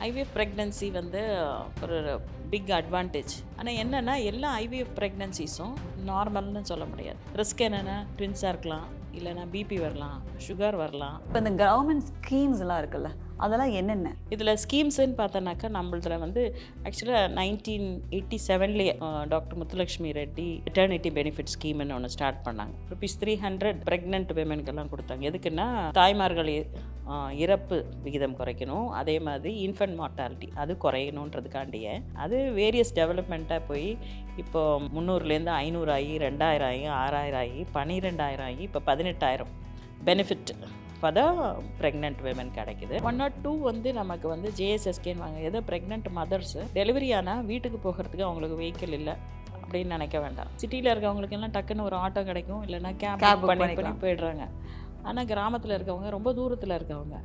IVF pregnancy வந்து ஒரு big advantage ஆனால் என்னென்னா எல்லா ஐவிஎஃப் ப்ரெக்னன்சிஸும் நார்மல்னு சொல்ல முடியாது. ரிஸ்க் என்னென்னா ட்வின்ஸாக இருக்கலாம் இல்லைன்னா பிபி வரலாம் சுகர் வரலாம். இப்போ இந்த கவர்மெண்ட் ஸ்கீம்ஸ் எல்லாம் இருக்குல்ல அதெல்லாம் என்னென்ன? இதில் ஸ்கீம்ஸ்ன்னு பார்த்தோன்னாக்கா நம்மளதில் வந்து ஆக்சுவலாக nineteen eighty செவன்லேயே doctor Muthulakshmi Reddy maternity benefit ஸ்கீம்னு ஒன்று ஸ்டார்ட் பண்ணாங்க. ருபீஸ் த்ரீ ஹண்ட்ரட் ப்ரெக்னென்ட் விமெனுக்கெல்லாம் கொடுத்தாங்க. எதுக்குன்னா தாய்மார்கள் இறப்பு விகிதம் குறைக்கணும். அதே மாதிரி இன்ஃபென்ட் மார்ட்டாலிட்டி அது குறையணுன்றதுக்காண்டியே அது வேரியஸ் டெவலப்மெண்ட்டாக போய் இப்போ முந்நூறுலேருந்து ஐநூறு ஆகி ரெண்டாயிரம் ஆகி ஆறாயிரம் ஆகி பன்னிரெண்டாயிரம் ஆகி இப்போ பதினெட்டாயிரம் benefit for the pregnant women கிடைக்குது. ஒன் நாட் டூ வந்து நமக்கு வந்து ஜேஎஸ்எஸ்கேன்னு வாங்க ஏதோ ப்ரெக்னென்ட் மதர்ஸ் டெலிவரி ஆனால் வீட்டுக்கு போகிறதுக்கு அவங்களுக்கு வெஹிக்கிள் இல்லை அப்படின்னு நினைக்க வேண்டாம். சிட்டியில் இருக்கவங்களுக்கு எல்லாம் டக்குன்னு ஒரு ஆட்டோ கிடைக்கும். இல்லைன்னா கேப் பண்ணி. போயிடுறாங்க. ஆனால் கிராமத்தில் இருக்கவங்க ரொம்ப தூரத்தில் இருக்கவங்க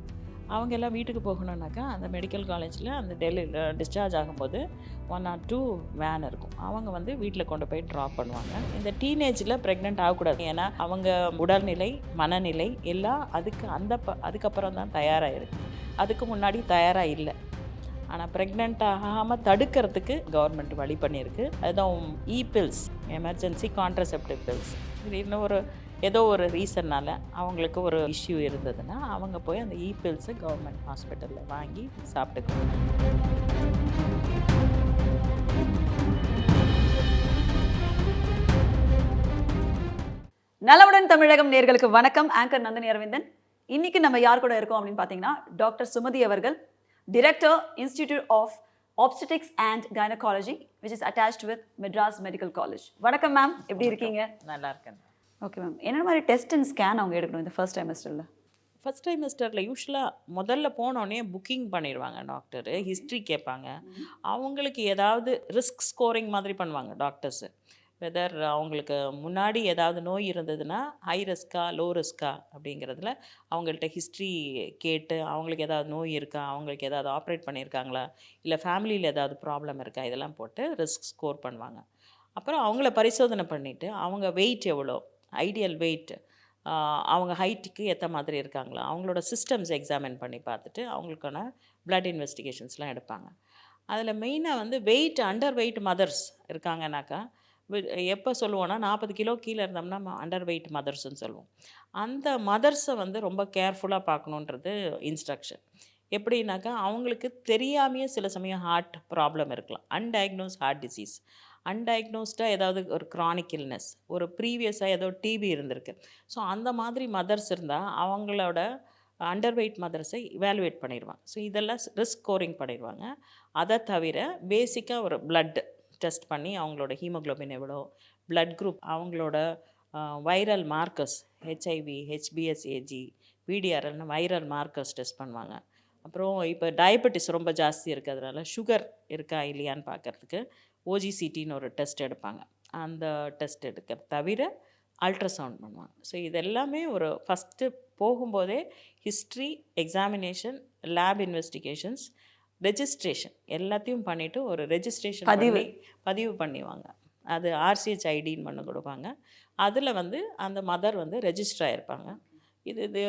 அவங்க எல்லாம் வீட்டுக்கு போகணுன்னாக்கா அந்த மெடிக்கல் காலேஜில் அந்த டெல்லி டிஸ்சார்ஜ் ஆகும்போது ஒன் ஆர் டூ வேன் இருக்கும். அவங்க வந்து வீட்டில் கொண்டு போய் ட்ராப் பண்ணுவாங்க. இந்த டீனேஜில் ப்ரெக்னென்ட் ஆகக்கூடாது. ஏன்னா அவங்க உடல்நிலை மனநிலை எல்லாம் அதுக்கு அந்த ப அதுக்கப்புறம் தான் தயாராகிருக்கு அதுக்கு முன்னாடி தயாராக இல்லை. ஆனால் ப்ரெக்னென்ட் ஆகாமல் தடுக்கிறதுக்கு கவர்மெண்ட் வழி பண்ணியிருக்கு. அதுதான் I pills emergency contraceptive pills இது இன்னும் ஒரு ஏதோ ஒரு ரீசன்னால் அவங்களுக்கு ஒரு இஷ்யூ இருந்ததுன்னா அவங்க போய் அந்த இ பில்ஸை கவர்மெண்ட் ஹாஸ்பிட்டலில் வாங்கி சாப்பிட்டுக்குவாங்க நலமுடன் தமிழகம் நேர்களுக்கு வணக்கம். ஆங்கர் நந்தினி அரவிந்தன். இன்னைக்கு நம்ம யார் கூட இருக்கோம் அப்படின்னு பார்த்தீங்கன்னா டாக்டர் சுமதி அவர்கள் director institute of obstetrics and gynaecology which is attached with Madras medical college வணக்கம் மேம் எப்படி இருக்கீங்க? நல்லா இருக்கேன். ஓகே மேம் என்ன மாதிரி டெஸ்ட் அண்ட் ஸ்கேன் அவங்க எடுக்கணும் இந்த ஃபர்ஸ்ட் டைமஸ்டரில் ஃபஸ்ட் டைமஸ்டரில் யூஸ்வலாக முதல்ல போனோடனே புக்கிங் பண்ணிடுவாங்க டாக்டரு ஹிஸ்ட்ரி கேட்பாங்க. அவங்களுக்கு ஏதாவது ரிஸ்க் ஸ்கோரிங் மாதிரி பண்ணுவாங்க டாக்டர்ஸு வெதர் அவங்களுக்கு முன்னாடி ஏதாவது நோய் இருந்ததுன்னா ஹை ரிஸ்க்கா லோ ரிஸ்க்கா அப்படிங்கிறதுல அவங்கள்ட்ட ஹிஸ்ட்ரி கேட்டு அவங்களுக்கு ஏதாவது நோய் இருக்கா அவங்களுக்கு ஏதாவது ஆப்ரேட் பண்ணியிருக்காங்களா இல்லை ஃபேமிலியில் ஏதாவது ப்ராப்ளம் இருக்கா இதெல்லாம் போட்டு ரிஸ்க் ஸ்கோர் பண்ணுவாங்க. அப்புறம் அவங்கள பரிசோதனை பண்ணிவிட்டு அவங்க வெயிட் எவ்வளோ ஐடியல் வெயிட் அவங்க ஹைட்டுக்கு ஏற்ற மாதிரி இருக்காங்களா? அவங்களோட சிஸ்டம்ஸ் எக்ஸாமின் பண்ணி பார்த்துட்டு அவங்களுக்கான பிளட் இன்வெஸ்டிகேஷன்ஸ்லாம் எடுப்பாங்க. அதில் மெயினாக வந்து வெயிட் அண்டர் வெயிட் மதர்ஸ் இருக்காங்கனாக்கா எப்போ சொல்லுவோன்னா நாற்பது கிலோ கீழே இருந்தோம்னா அண்டர் வெயிட் மதர்ஸ்ன்னு சொல்லுவோம். அந்த மதர்ஸை வந்து ரொம்ப கேர்ஃபுல்லாக பார்க்கணுன்றது இன்ஸ்ட்ரக்ஷன். எப்படின்னாக்கா அவங்களுக்கு தெரியாமையே சில சமயம் ஹார்ட் ப்ராப்ளம் இருக்கலாம். அன்டயக்னோஸ் ஹார்ட் டிசீஸ். அன்டயக்னோஸ்டாக ஏதாவது ஒரு க்ரானிக் இல்னஸ் ஒரு ப்ரீவியஸாக ஏதோ டிபி இருந்திருக்கு. ஸோ அந்த மாதிரி மதர்ஸ் இருந்தால் அவங்களோட அண்டர் வெயிட் மதர்ஸை இவாலுவேட் பண்ணிடுவாங்க. ஸோ இதெல்லாம் ரிஸ்க் ஸ்கோரிங் பண்ணிடுவாங்க. அதை தவிர பேசிக்காக ஒரு blood டெஸ்ட் பண்ணி அவங்களோட ஹீமோகுளோபின் எவ்வளோ பிளட் குரூப் அவங்களோட வைரல் மார்க்கர்ஸ் ஹெச்ஐவி ஹெச்பிஎஸ்ஏஜி பிடிஆர்எல்னு வைரல் மார்க்கர்ஸ் டெஸ்ட் பண்ணுவாங்க. அப்புறம் இப்போ டயபெட்டிஸ் ரொம்ப ஜாஸ்தி இருக்கிறதுனால சுகர் இருக்கா இல்லையான்னு பார்க்கறதுக்கு ஓஜிசிட்டின்னு ஒரு டெஸ்ட் எடுப்பாங்க. அந்த டெஸ்ட் எடுக்க தவிர அல்ட்ராசவுண்ட் பண்ணுவாங்க. ஸோ இது எல்லாமே ஒரு ஃபஸ்ட்டு போகும்போதே history examination lab investigations registration எல்லாத்தையும் பண்ணிவிட்டு ஒரு ரெஜிஸ்ட்ரேஷன் பதிவு. பதிவு பண்ணிவாங்க அது ஆர்சிஹெச் ஐடின்னு பண்ண கொடுப்பாங்க. அதில் வந்து அந்த மதர் வந்து ரெஜிஸ்டர் ஆயிருப்பாங்க. இது இது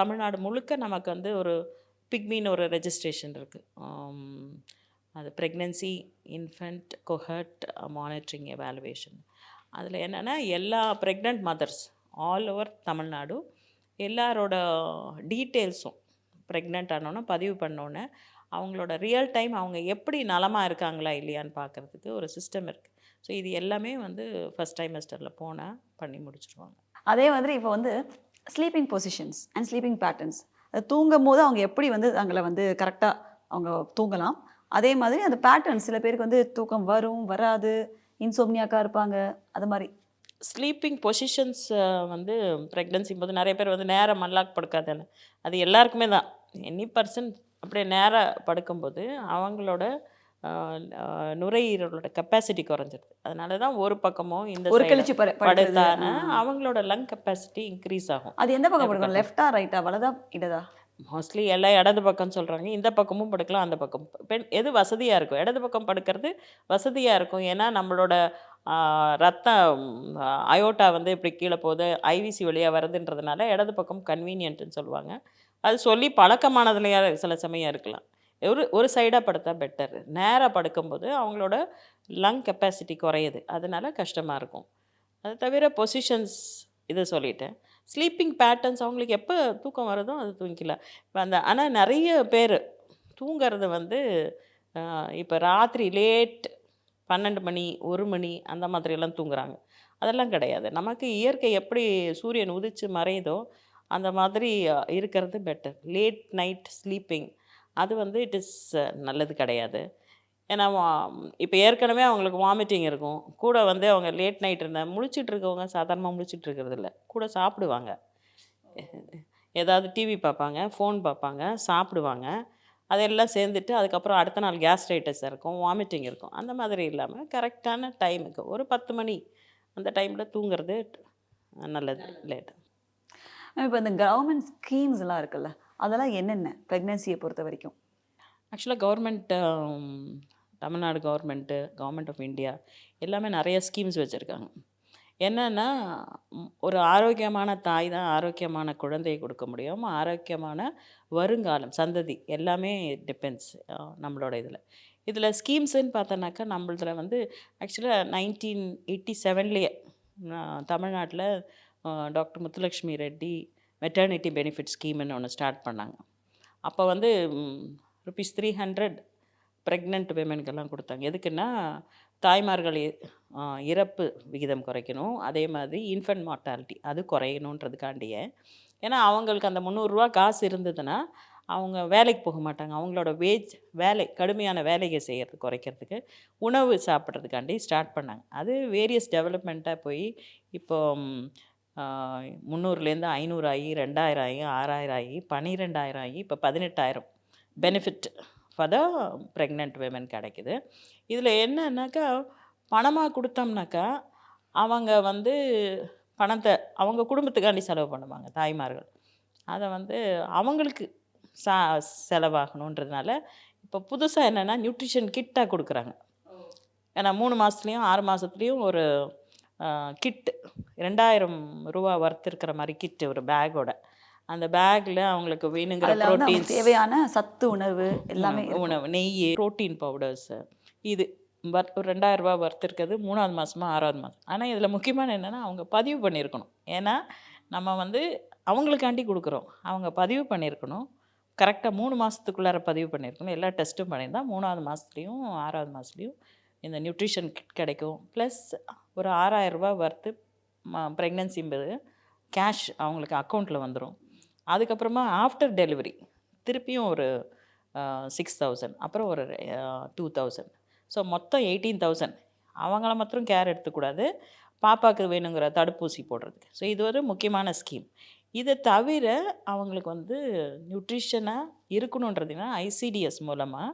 தமிழ்நாடு முழுக்க நமக்கு வந்து ஒரு பிக்மின்னு ஒரு ரெஜிஸ்ட்ரேஷன் இருக்குது அது pregnancy infant cohort monitoring evaluation அதில் என்னென்னா எல்லா pregnant mothers all over Tamil Nadu எல்லாரோட டீட்டெயில்ஸும் ப்ரெக்னென்ட் ஆனோன்னே பதிவு பண்ணோன்னே அவங்களோட ரியல் டைம் அவங்க எப்படி நலமாக இருக்காங்களா இல்லையான்னு பார்க்குறதுக்கு ஒரு சிஸ்டம் இருக்குது ஸோ இது எல்லாமே வந்து ஃபஸ்ட் டைமஸ்டரில் போனால் பண்ணி முடிச்சிருவாங்க. அதே மாதிரி இப்போ வந்து sleeping positions and sleeping patterns தூங்கும் போது அவங்க எப்படி வந்து அவங்கள வந்து கரெக்டாக அவங்க தூங்கலாம். அதே மாதிரி அந்த பேட்டர்ன் சில பேருக்கு வந்து தூக்கம் வரும் வராது இன்சோம்னியாக்கா இருப்பாங்க அது மாதிரி. ஸ்லீப்பிங் பொசிஷன்ஸ் வந்து ப்ரெக்னன்சி போது நிறைய பேர் வந்து நேரம் மல்லாக் படுக்காதானே அது எல்லாருக்குமே தான். எனி பர்சன் அப்படியே நேராக படுக்கும்போது அவங்களோட நுரையீரலோட கெப்பாசிட்டி குறைஞ்சிருது. அதனால தான் ஒரு பக்கமோ இந்த ஒரு கழிச்சு. படுத்தானா. அவங்களோட லங் கெப்பாசிட்டி இன்க்ரீஸ் ஆகும். அது எந்த பக்கம் பக்கம்? லெஃப்டா ரைட்டா வலதா இடதா? மோஸ்ட்லி எல்லாம் இடது பக்கம் சொல்கிறாங்க இந்த பக்கமும் படுக்கலாம் அந்த பக்கம். பெண் எது வசதியாக இருக்கும்? இடது பக்கம் படுக்கிறது வசதியாக இருக்கும். ஏன்னா நம்மளோட ரத்தம் அயோட்டா வந்து இப்படி கீழே போகுது. ஐவிசி வழியாக வருதுன்றதுனால இடது பக்கம் கன்வீனியன்ட்னு சொல்லுவாங்க. அது சொல்லி பழக்கமானதுலையா சில சமயம் இருக்கலாம். ஒரு ஒரு சைடாக படுத்தா பெட்டர் நேராக படுக்கும்போது அவங்களோட லங் கெப்பாசிட்டி குறையுது. அதனால கஷ்டமாக இருக்கும். அது தவிர பொசிஷன்ஸ் இதை சொல்லிட்டேன். ஸ்லீப்பிங் பேட்டர்ன்ஸ் அவங்களுக்கு எப்போ தூக்கம் வருதோ அது தூங்கிக்கலாம் இப்போ அந்த ஆனால் நிறைய பேர் தூங்குறது வந்து இப்போ ராத்திரி லேட் பன்னெண்டு மணி ஒரு மணி அந்த மாதிரியெல்லாம் தூங்குறாங்க. அதெல்லாம் கிடையாது. நமக்கு இயற்கை எப்படி சூரியன் உதிச்சு மறையுதோ அந்த மாதிரி இருக்கிறது பெட்டர் லேட் நைட் ஸ்லீப்பிங் அது வந்து இட் இஸ் நல்லது கிடையாது. ஏன்னா இப்போ ஏற்கனவே அவங்களுக்கு வாமிட்டிங் இருக்கும். கூட வந்து அவங்க லேட் நைட் இருந்தால் முழிச்சிட்டு இருக்கவங்க சாதாரணமாக முழிச்சிட்டு இருக்கிறது இல்ல. கூட சாப்பிடுவாங்க. ஏதாவது டிவி பார்ப்பாங்க ஃபோன் பார்ப்பாங்க சாப்பிடுவாங்க. அதெல்லாம் சேர்ந்துட்டு அதுக்கப்புறம் அடுத்த நாள் கேஸ்ட்ரைட்டிஸ் இருக்கும் வாமிட்டிங் இருக்கும். அந்த மாதிரி இல்லாமல் கரெக்டான டைமுக்கு ஒரு பத்து மணி அந்த டைமில் தூங்குறது நல்லது லேட் இப்போ இந்த கவர்மெண்ட் ஸ்கீம்ஸ் எல்லாம் இருக்குல்ல அதெல்லாம் என்னென்ன? ப்ரெக்னென்சியை பொறுத்த வரைக்கும். ஆக்சுவலாக government Tamil Nadu government government of India எல்லாமே நிறைய ஸ்கீம்ஸ் வச்சுருக்காங்க. என்னென்னா ஒரு ஆரோக்கியமான தாய் தான் ஆரோக்கியமான குழந்தையை கொடுக்க முடியும். ஆரோக்கியமான வருங்காலம் சந்ததி எல்லாமே டிபெண்ட்ஸ் நம்மளோட இதில். இதில் ஸ்கீம்ஸுன்னு பார்த்தோன்னாக்கா நம்மளதில் வந்து ஆக்சுவலாக நைன்டீன் எயிட்டி செவன்லேயே தமிழ்நாட்டில் doctor Muthulakshmi Reddy maternity benefit ஸ்கீம்னு ஒன்று ஸ்டார்ட் பண்ணாங்க. அப்போ வந்து ருபீஸ் த்ரீ ஹண்ட்ரட் ப்ரெக்னென்ட் விமென்க்கெல்லாம் கொடுத்தாங்க. எதுக்குன்னா தாய்மார்கள் இறப்பு விகிதம் குறைக்கணும். அதே மாதிரி இன்ஃபென்ட் மார்ட்டாலிட்டி அது குறையணுன்றதுக்காண்டியே. ஏன்னா அவங்களுக்கு அந்த முந்நூறுரூவா காசு இருந்ததுன்னா அவங்க வேலைக்கு போக மாட்டாங்க. அவங்களோட வேஜ் வேலை கடுமையான வேலையை செய்கிறது குறைக்கிறதுக்கு உணவு சாப்பிட்றதுக்காண்டி ஸ்டார்ட் பண்ணாங்க. அது வேரியஸ் டெவலப்மெண்ட்டாக போய் இப்போ முந்நூறுலேருந்து ஐநூறு ஆகி ரெண்டாயிரம் ஆகி ஆறாயிரம் ஆகி பன்னிரெண்டாயிரம் ஆகி இப்போ பதினெட்டாயிரம் benefit for the pregnant women கிடைக்குது. இதில் என்னன்னாக்கா பணமாக கொடுத்தோம்னாக்கா அவங்க வந்து பணத்தை அவங்க குடும்பத்துக்காண்டி செலவு பண்ணுவாங்க தாய்மார்கள். அதை வந்து அவங்களுக்கு சா செலவாகணுன்றதுனால இப்போ புதுசாக என்னென்னா நியூட்ரிஷன் கிட்டாக கொடுக்குறாங்க. ஏன்னா மூணு மாதத்துலேயும் ஆறு மாதத்துலேயும் ஒரு கிட்டு ரெண்டாயிரம் ரூபா ஒர்த் இருக்கிற மாதிரி கிட்டு ஒரு பேக்கோட அந்த பேக்கில் அவங்களுக்கு வேணுங்கிற ப்ரோட்டீன்ஸ் தேவையான சத்து உணவு எல்லாமே உணவு, நெய் ப்ரோட்டீன் பவுடர்ஸு இது வர் ஒரு ரெண்டாயிரம் ஒர்த் இருக்கிறது மூணாவது மாதமா ஆறாவது மாதம் ஆனால் இதில் முக்கியமான என்னென்னா அவங்க பதிவு பண்ணியிருக்கணும் ஏன்னா நம்ம வந்து அவங்களுக்காண்டி கொடுக்குறோம். அவங்க பதிவு பண்ணியிருக்கணும் கரெக்டாக மூணு மாதத்துக்குள்ளார பதிவு பண்ணியிருக்கணும் எல்லா டெஸ்ட்டும் பண்ணியிருந்தா மூணாவது மாதத்துலேயும் ஆறாவது மாதத்துலேயும் இந்த நியூட்ரிஷன் கிட் கிடைக்கும். ப்ளஸ் ஒரு ஆறாயிரம் ரூபாய் வர்த்து ப்ரெக்னென்சிம்பது கேஷ் அவங்களுக்கு அக்கௌண்ட்டில் வந்துடும் அதுக்கப்புறமா ஆஃப்டர் டெலிவரி திருப்பியும் ஒரு சிக்ஸ் தௌசண்ட் அப்புறம் ஒரு டூ தௌசண்ட் ஸோ மொத்தம் எயிட்டீன் தௌசண்ட் அவங்கள மாத்திரம் கேர் எடுத்துக்கூடாது. பாப்பாவுக்கு வேணுங்கிற தடுப்பூசி போடுறதுக்கு. ஸோ இது ஒரு முக்கியமான ஸ்கீம் இதை தவிர அவங்களுக்கு வந்து நியூட்ரிஷனாக இருக்கணுன்றதுனா ஐசிடிஎஸ் மூலமாக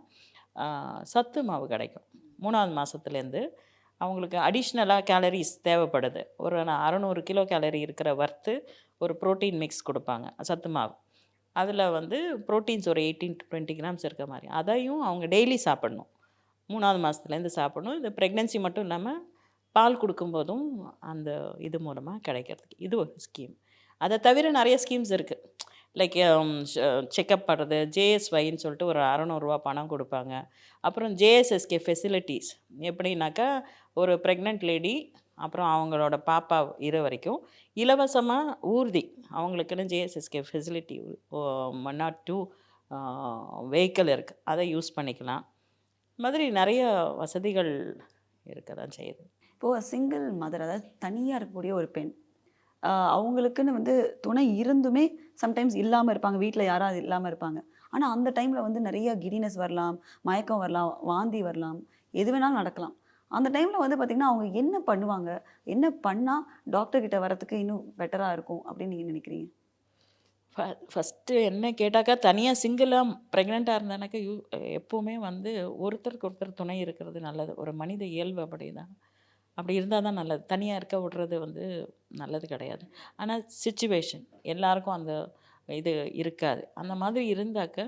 சத்து மாவு கிடைக்கும். மூணாவது மாதத்துலேருந்து அவங்களுக்கு அடிஷ்னலாக கேலரிஸ் தேவைப்படுது. ஒரு அறநூறு கிலோ கேலரி இருக்கிற வர்த்து ஒரு புரோட்டீன் மிக்ஸ் கொடுப்பாங்க சத்து மாவு. அதில் வந்து ப்ரோட்டீன்ஸ் ஒரு எயிட்டீன் டு டுவெண்ட்டி கிராம்ஸ் இருக்க மாதிரி. அதையும் அவங்க டெய்லி சாப்பிடணும். மூணாவது மாதத்துலேருந்து சாப்பிடணும். இது ப்ரெக்னென்சி மட்டும் இல்லாமல் பால் கொடுக்கும்போதும் அந்த இது மூலமாக கிடைக்கிறதுக்கு. இது ஒரு ஸ்கீம் அதை தவிர நிறைய ஸ்கீம்ஸ் இருக்குது லைக் செக்கப் um, பண்ணுறது ஜேஎஸ்ஒய்ன்னு சொல்லிட்டு ஒரு அறநூறுவா பணம் கொடுப்பாங்க. அப்புறம் ஜேஎஸ்எஸ்கே ஃபெசிலிட்டிஸ் எப்படின்னாக்கா ஒரு ப்ரெக்னென்ட் லேடி அப்புறம் அவங்களோட பாப்பா இரு வரைக்கும். இலவசமாக ஊர்தி அவங்களுக்குன்னு JSSK facility one nought two vehicle இருக்குது அதை யூஸ் பண்ணிக்கலாம். மாதிரி நிறைய வசதிகள் இருக்க தான் செய்யுது இப்போது சிங்கிள் மதர் அதாவது தனியாக இருக்கக்கூடிய ஒரு பெண் அவங்களுக்குன்னு வந்து துணை இருந்துமே சம்டைம்ஸ் இல்லாமல் இருப்பாங்க. வீட்டில் யாராவது இல்லாமல் இருப்பாங்க. ஆனால் அந்த டைமில் வந்து நிறைய கிடினஸ் வரலாம் மயக்கம் வரலாம் வாந்தி வரலாம் எது வேணாலும் நடக்கலாம். அந்த டைமில் வந்து பார்த்திங்கன்னா அவங்க என்ன பண்ணுவாங்க? என்ன பண்ணால் டாக்டர் வரத்துக்கு வரதுக்கு இன்னும் பெட்டராக இருக்கும் அப்படின்னு நீங்கள் நினைக்கிறீங்க? ஃபஸ்ட்டு என்ன கேட்டாக்கா தனியாக சிங்கிளாக ப்ரெக்னெண்ட்டாக இருந்தானாக்கா யூ எப்போவுமே வந்து ஒருத்தருக்கு ஒருத்தர் துணை இருக்கிறது நல்லது. ஒரு மனித இயல்பு அப்படி தான் அப்படி இருந்தால் தான் நல்லது. தனியாக இருக்க விடுறது வந்து நல்லது கிடையாது. ஆனால் சுச்சுவேஷன் எல்லாருக்கும் அந்த இது இருக்காது. அந்த மாதிரி இருந்தாக்க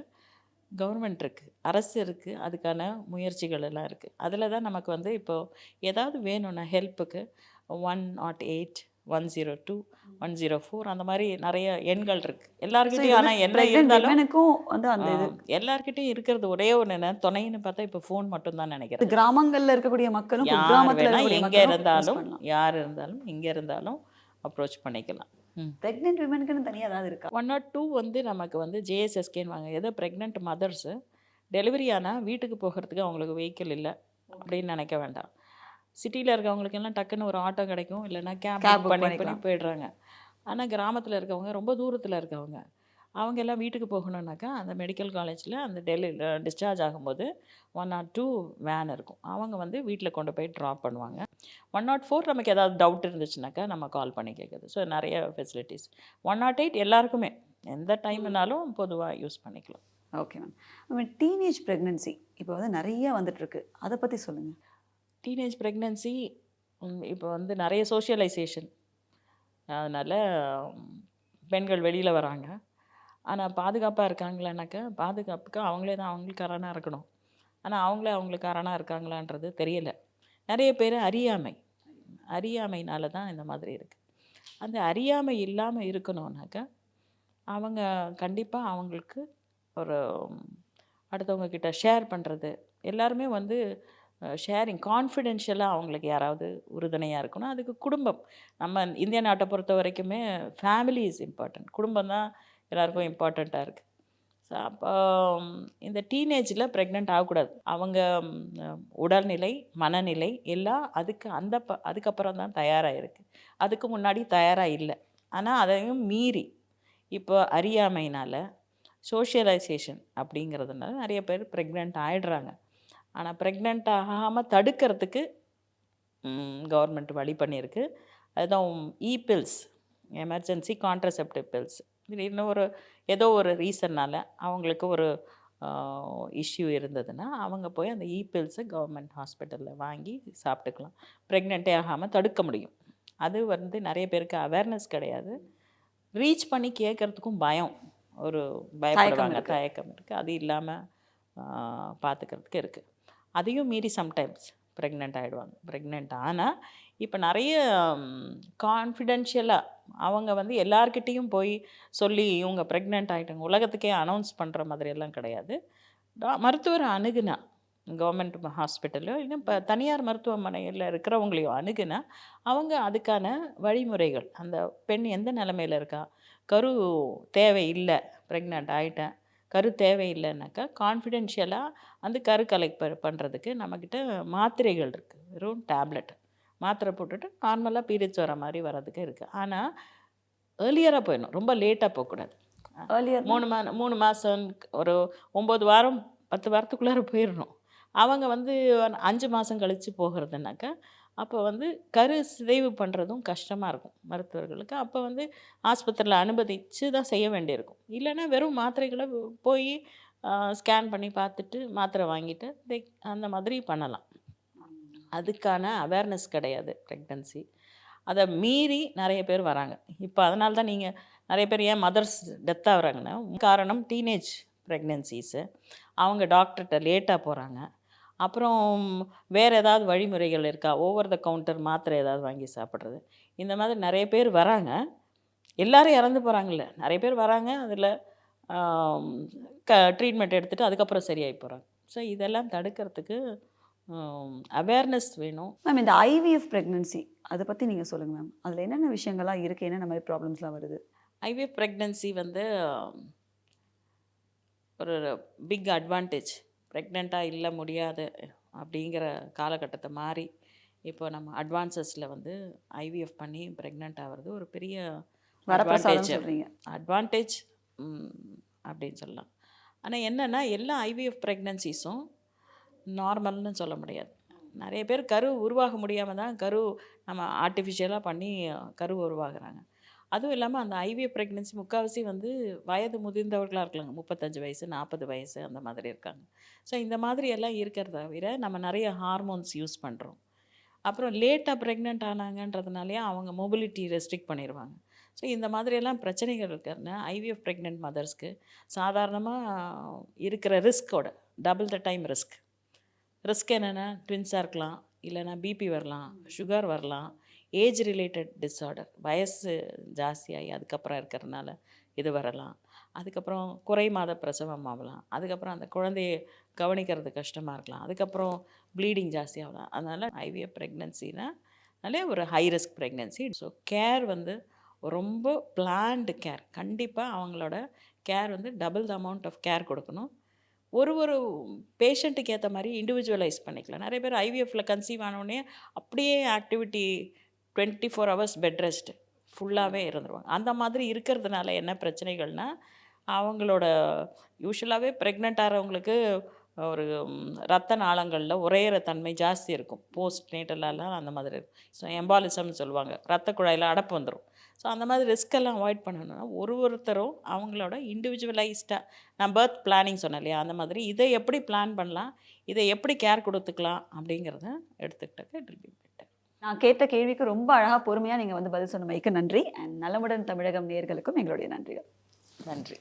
கவர்மெண்ட் இருக்குது அரசு இருக்குது அதுக்கான முயற்சிகள் எல்லாம் இருக்குது அதில் தான் நமக்கு வந்து இப்போது ஏதாவது வேணும்னா ஹெல்ப்புக்கு one nought eight one zero two one zero four அந்த மாதிரி நிறைய எண்கள் இருக்கு. எல்லாருக்கிட்டையும் ஆனால் என்ன இருந்தாலும் விமனுக்கும் வந்து அந்த இது ஆ, எல்லார்கிட்டயும் இருக்கிறது ஒரே ஒன்று என்ன துணைன்னு பார்த்தா இப்போ ஃபோன் மட்டும் தான் நினைக்கிறேன் கிராமங்கள்ல இருக்கக்கூடிய மக்களும் கிராமத்துல எங்க இருந்தாலும் யார் இருந்தாலும் எங்க இருந்தாலும் அப்ரோச் பண்ணிக்கலாம். பிரெக்னென்ட் விமனுக்குன்னு தனியா ஏதாவது இருக்கா? ஒன் நாட் டூ வந்து நமக்கு வந்து ஜேஎஸ்எஸ்கேன்னு வாங்க ஏதோ ப்ரெக்னென்ட் மதர்ஸு டெலிவரி ஆனால் வீட்டுக்கு போகிறதுக்கு அவங்களுக்கு வெஹிக்கிள் இல்லை. அப்படின்னு நினைக்க வேண்டாம். சிட்டியில் இருக்கவங்களுக்கு எல்லாம் டக்குன்னு ஒரு ஆட்டோ கிடைக்கும். இல்லைன்னா கேப் பண்ணி பண்ணி. போயிடுறாங்க. ஆனால் கிராமத்தில் இருக்கவங்க ரொம்ப தூரத்தில் இருக்கவங்க அவங்க எல்லாம் வீட்டுக்கு போகணுன்னாக்கா அந்த மெடிக்கல் காலேஜில் அந்த டெல்லி டிஸ்சார்ஜ் ஆகும்போது ஒன் நாட் டூ வேன் இருக்கும். அவங்க வந்து வீட்டில் கொண்டு போய் ட்ராப் பண்ணுவாங்க. ஒன் நாட் ஃபோர் நமக்கு ஏதாவது டவுட் இருந்துச்சுனாக்கா நம்ம கால் பண்ணி கேட்குது ஸோ நிறைய ஃபெசிலிட்டிஸ் ஒன் நாட் எயிட் எல்லாருக்குமே. எந்த டைம்னாலும் பொதுவாக யூஸ் பண்ணிக்கலாம். ஓகே மேம் டீனேஜ் பிரெக்னன்சி இப்போ வந்து நிறைய வந்துட்டு இருக்கு அதை பத்தி சொல்லுங்க. டீனேஜ் ப்ரெக்னென்சி இப்போ வந்து நிறைய சோஷியலைசேஷன் அதனால் பெண்கள் வெளியில் வராங்க. ஆனால் பாதுகாப்பாக இருக்காங்களானாக்கா பாதுகாப்புக்கு அவங்களே தான் அவங்களுக்கு அரணாக இருக்கணும். ஆனால் அவங்களே அவங்களுக்கு அரணாக இருக்காங்களான்றது தெரியல. நிறைய பேர் அறியாமை. அறியாமைனால தான் இந்த மாதிரி இருக்குது அந்த அறியாமை இல்லாமல் இருக்கணும்னாக்கா அவங்க கண்டிப்பாக அவங்களுக்கு ஒரு அடுத்தவங்க கிட்ட ஷேர் பண்ணுறது எல்லாருமே வந்து ஷேரிங் கான்ஃபிடென்ஷியலாக அவங்களுக்கு யாராவது உறுதுணையாக இருக்கணும். அதுக்கு குடும்பம். நம்ம இந்திய நாட்டை பொறுத்த வரைக்குமே ஃபேமிலி இஸ் இம்பார்ட்டன்ட் குடும்பம் தான் எல்லாருக்கும் இம்பார்ட்டண்ட்டாக இருக்குது ஸோ அப்போ இந்த டீனேஜில் ப்ரெக்னென்ட் ஆகக்கூடாது. அவங்க உடல்நிலை மனநிலை எல்லாம் அதுக்கு அந்த ப அதுக்கப்புறம் தான் தயாராக இருக்குது அதுக்கு முன்னாடி தயாராக இல்லை. ஆனால் அதையும் மீறி இப்போ அறியாமையினால் சோஷியலைசேஷன் அப்படிங்கிறதுனால நிறைய பேர் ப்ரெக்னென்ட் ஆகிடுறாங்க ஆனால் ப்ரெக்னென்ட் ஆகாமல் தடுக்கிறதுக்கு கவர்மெண்ட் வழி பண்ணியிருக்கு. அதுதான் i pills emergency contraceptive pills இன்னும் ஒரு ஏதோ ஒரு ரீசன்னால் அவங்களுக்கு ஒரு இஷ்யூ இருந்ததுன்னா அவங்க போய் அந்த இ பில்ஸை கவர்மெண்ட் ஹாஸ்பிட்டலில் வாங்கி சாப்பிட்டுக்கலாம். ப்ரெக்னென்ட்டே ஆகாமல் தடுக்க முடியும். அது வந்து நிறைய பேருக்கு அவேர்னஸ் கிடையாது. ரீச் பண்ணி கேட்குறதுக்கும் பயம். ஒரு பயப்படுவாங்க இருக்கு. தயக்கம் இருக்குது அது இல்லாமல் பார்த்துக்கிறதுக்கு இருக்குது அதையும் மீறி சம்டைம்ஸ் ப்ரெக்னென்ட் ஆகிடுவாங்க ப்ரெக்னென்ட் ஆனால் இப்போ நிறைய கான்ஃபிடென்ஷியலாக அவங்க வந்து எல்லார்கிட்டேயும் போய் சொல்லி இவங்க ப்ரெக்னென்ட் ஆகிட்டாங்க உலகத்துக்கே அனௌன்ஸ் பண்ணுற மாதிரியெல்லாம் கிடையாது. மருத்துவரை அணுகுனா கவர்மெண்ட் ஹாஸ்பிட்டலோ இல்லை இப்போ தனியார் மருத்துவமனையில் இருக்கிறவங்களையும் அணுகுனா அவங்க அதுக்கான வழிமுறைகள் அந்த பெண் எந்த நிலமையில இருக்கா? கரு தேவை இல்லை ப்ரெக்னென்ட் ஆகிட்டேன் கரு தேவையில்லைனாக்கா கான்ஃபிடென்ஷியலாக அந்த கரு கலெக்ட் ப பண்ணுறதுக்கு நம்மக்கிட்ட மாத்திரைகள் இருக்குது வெறும் டேப்லெட் மாத்திரை போட்டுட்டு நார்மலாக பீரியட்ஸ் வர மாதிரி வர்றதுக்கு இருக்குது ஆனால் ஏர்லியராக போயிடணும். ரொம்ப லேட்டாக போகக்கூடாது. ஏர்லியர் மூணு மா மூணு மாதம் ஒரு ஒம்பது வாரம் பத்து வாரத்துக்குள்ளார போயிடணும். அவங்க வந்து அஞ்சு மாதம் கழித்து போகிறதுனாக்கா அப்போ வந்து கரு சிதைவு பண்ணுறதும் கஷ்டமாக இருக்கும் மருத்துவர்களுக்கு. அப்போ வந்து ஆஸ்பத்திரியில் அனுமதிச்சு தான் செய்ய வேண்டியிருக்கும். இல்லைன்னா வெறும் மாத்திரைகளை போய் ஸ்கேன் பண்ணி பார்த்துட்டு மாத்திரை வாங்கிட்டு அந்த மாதிரி பண்ணலாம். அதுக்கான அவேர்னஸ் கிடையாது ப்ரெக்னன்சி அதை மீறி நிறைய பேர் வராங்க. இப்போ அதனால தான் நீங்கள் நிறைய பேர் ஏன் மதர்ஸ் டெத் ஆகுறாங்கன்னா காரணம் டீனேஜ் ப்ரெக்னென்சிஸு அவங்க டாக்டர்கிட்ட லேட்டாக போகிறாங்க அப்புறம் வேறு ஏதாவது வழிமுறைகள் இருக்கா? ஓவர் த கவுண்டர் மாத்திரை ஏதாவது வாங்கி சாப்பிட்றது. இந்த மாதிரி நிறைய பேர் வராங்க. எல்லோரும் இறந்து போகிறாங்கல்ல நிறைய பேர் வராங்க. அதில் க ட்ரீட்மெண்ட் எடுத்துகிட்டு அதுக்கப்புறம் சரியாகி போகிறாங்க ஸோ இதெல்லாம் தடுக்கிறதுக்கு அவேர்னஸ் வேணும். மேம் இந்த ஐவிஎஃப் பிரெக்னன்சி அதை பத்தி நீங்க சொல்லுங்க மேம் அதுல என்னென்ன விஷயங்கள்லாம் இருக்கு என்னென்ன மாதிரி ப்ராப்ளம்ஸ்லாம் வருது? ஐவிஎஃப் ப்ரெக்னன்சி வந்து ஒரு பிக் அட்வான்டேஜ் ப்ரெக்னெண்ட்டாக இல்லை முடியாது அப்படிங்கிற காலகட்டத்தை மாறி இப்போ நம்ம அட்வான்சஸில் வந்து ஐவிஎஃப் பண்ணி ப்ரெக்னென்ட் ஆகிறது ஒரு பெரிய. சொல்றீங்க. அட்வான்டேஜ் அப்படின்னு சொல்லலாம். ஆனால் என்னென்னா எல்லா ஐவிஎஃப் ப்ரெக்னன்சிஸும் நார்மல்னு சொல்ல முடியாது. நிறைய பேர் கரு உருவாக முடியாமல் தான் கரு நம்ம ஆர்டிஃபிஷியலாக பண்ணி கரு உருவாகிறாங்க. அதுவும் இல்லாமல் அந்த ஐவிஎஃப் ப்ரெக்னென்சி முக்கால்வாசி வந்து வயது முதிர்ந்தவர்களாக இருக்கலாங்க. முப்பத்தஞ்சு வயசு நாற்பது வயசு அந்த மாதிரி இருக்காங்க. ஸோ இந்த மாதிரி எல்லாம் இருக்கிறத தவிர நம்ம நிறைய ஹார்மோன்ஸ் யூஸ் பண்ணுறோம் அப்புறம் லேட்டாக ப்ரெக்னென்ட் ஆனாங்கன்றதுனாலே அவங்க மொபிலிட்டி ரெஸ்ட்ரிக்ட் பண்ணிடுவாங்க. ஸோ இந்த மாதிரியெல்லாம் பிரச்சனைகள் இருக்கிறதுனா ஐவிஎஃப் ப்ரெக்னென்ட் மதர்ஸ்க்கு சாதாரணமாக இருக்கிற ரிஸ்கோட double the time risk risk என்னென்னா ட்வின்ஸாக இருக்கலாம் இல்லைன்னா பிபி வரலாம் சுகர் வரலாம் ஏஜ் ரிலேட்டட் டிஸார்டர் வயசு ஜாஸ்தியாகி அதுக்கப்புறம் இருக்கிறதுனால இது வரலாம். அதுக்கப்புறம் குறை மாத பிரசவம் ஆகலாம். அதுக்கப்புறம் அந்த குழந்தைய கவனிக்கிறது கஷ்டமாக இருக்கலாம். அதுக்கப்புறம் ப்ளீடிங் ஜாஸ்தியாகலாம் அதனால் ஐவிஎஃப் ப்ரெக்னென்சினா நல்ல ஒரு high risk pregnancy so care வந்து ரொம்ப பிளான்டு கேர் கண்டிப்பாக அவங்களோட கேர் வந்து double the amount of care கொடுக்கணும். ஒரு ஒரு பேஷண்ட்டுக்கு ஏற்ற மாதிரி இண்டிவிஜுவலைஸ் பண்ணிக்கலாம். நிறைய பேர் ஐவிஎஃப்ல கன்சீவ் ஆனோடனே அப்படியே activity twenty four hours bed rest ஃபுல்லாகவே இருந்துருவாங்க. அந்த மாதிரி இருக்கிறதுனால என்ன பிரச்சனைகள்னா அவங்களோட யூஸ்வலாகவே ப்ரெக்னென்ட் ஆகிறவங்களுக்கு ஒரு ரத்த நாளங்களில் உறையிற தன்மை ஜாஸ்தி இருக்கும். போஸ்ட் நேட்டலெல்லாம் அந்த மாதிரி இருக்கும். ஸோ எம்பாலிசம்னு சொல்லுவாங்க. ரத்த குழாயில் அடப்பு வந்துடும் ஸோ அந்த மாதிரி ரிஸ்க் எல்லாம் அவாய்ட் பண்ணணும்னா ஒரு ஒருத்தரும் அவங்களோட இண்டிவிஜுவலைஸ்டாக நான் பர்த் பிளானிங் சொன்னேன் இல்லையா அந்த மாதிரி இதை எப்படி பிளான் பண்ணலாம் இதை எப்படி கேர் கொடுத்துக்கலாம் அப்படிங்கிறத எடுத்துக்கிட்டாக்க இட் பி நான் கேட்ட கேள்விக்கு ரொம்ப அழகா பொறுமையா நீங்க வந்து பதில் சொன்ன மைக்கு நன்றி. அண்ட் நலமுடன் தமிழகம் நேர்களுக்கும் எங்களுடைய நன்றிகள். நன்றி.